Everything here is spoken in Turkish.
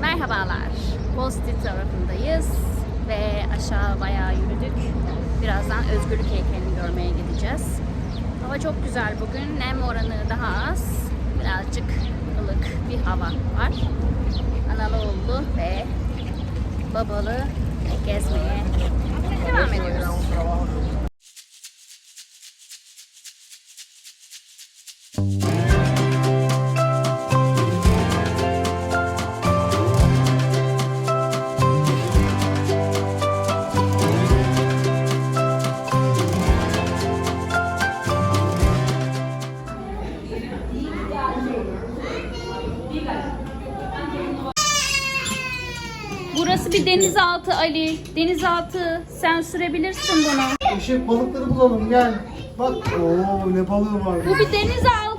Merhabalar. Posti tarafındayız ve aşağı bayağı yürüdük. Birazdan Özgürlük heykelini görmeye gideceğiz. Hava çok güzel bugün. Nem oranı daha az. Birazcık ılık bir hava var. Analoğlu ve babalı gezmeye Burası bir denizaltı Ali. Denizaltı. Sen sürebilirsin bunu. Eşek balıkları bulalım gel. Bak ooo ne balığı var. Bu bir denizaltı.